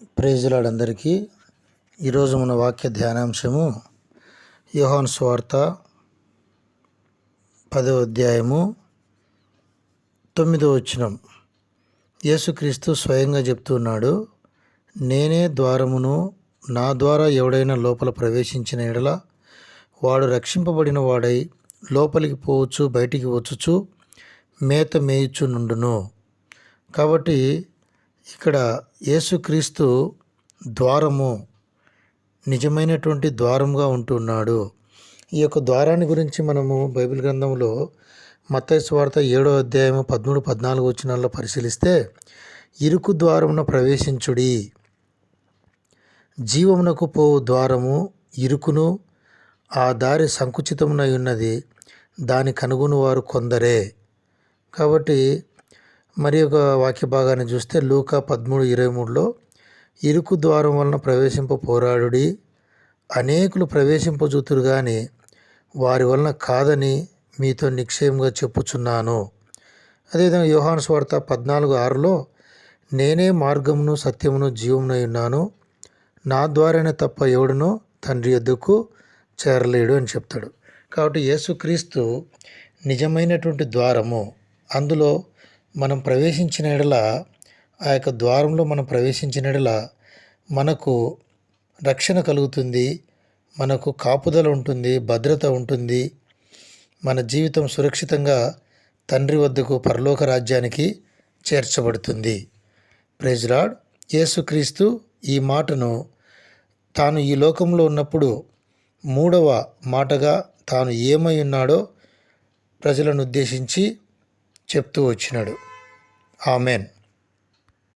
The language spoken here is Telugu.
ప్రేజులాడందరికీ ఈరోజు మన వాక్య ధ్యానాంశము యోహాన్ స్వార్త పదో అధ్యాయము తొమ్మిదో వచ్చినం యేసుక్రీస్తు స్వయంగా చెప్తున్నాడు నేనే ద్వారమును నా ద్వారా ఎవడైనా లోపల ప్రవేశించిన ఎడల వాడు రక్షింపబడిన వాడై లోపలికి పోవచ్చు బయటికి వచ్చుచు మేత మేయుచు నుండును. కాబట్టి ఇక్కడ యేసుక్రీస్తు ద్వారము నిజమైనటువంటి ద్వారంగా ఉంటున్నాడు. ఈ యొక్క ద్వారాన్ని గురించి మనము బైబిల్ గ్రంథంలో మత్తయి వార్త ఏడో అధ్యాయము పదమూడు పద్నాలుగు వచ్చినాల్లో పరిశీలిస్తే ఇరుకు ద్వారమున ప్రవేశించుడి. జీవమునకు పోవు ద్వారము ఇరుకును ఆ దారి సంకుచితమునై ఉన్నది. దాని కనుగొని వారు కొందరే. కాబట్టి మరి ఒక వాక్య భాగాన్ని చూస్తే లూకా పదమూడు ఇరవై మూడులో ఇరుకు ద్వారం వలన ప్రవేశింప పోరాడుడి అనేకులు ప్రవేశింపజూతురు కానీ వారి వలన కాదని మీతో నిక్షయంగా చెప్పుచున్నాను. అదేవిధంగా యోహాన్ స్వార్త పద్నాలుగు ఆరులో నేనే మార్గమును సత్యమును జీవమునై ఉన్నాను. నా ద్వారానే తప్ప ఎవడునో తండ్రి ఎద్దుకు చేరలేడు అని చెప్తాడు. కాబట్టి యేసుక్రీస్తు నిజమైనటువంటి ద్వారము. అందులో మనం ప్రవేశించిన ఎడల ఆ యొక్క ద్వారంలో మనం ప్రవేశించిన ఎడల మనకు రక్షణ కలుగుతుంది మనకు కాపుదల ఉంటుంది భద్రత ఉంటుంది. మన జీవితం సురక్షితంగా తండ్రి వద్దకు పరలోక రాజ్యానికి చేర్చబడుతుంది. ప్రెజ్రాడ్ యేసుక్రీస్తు ఈ మాటను తాను ఈ లోకంలో ఉన్నప్పుడు మూడవ మాటగా తాను ఏమై ఉన్నాడో ప్రజలను ఉద్దేశించి చెప్తూ వచ్చినాడు. ఆమెన్.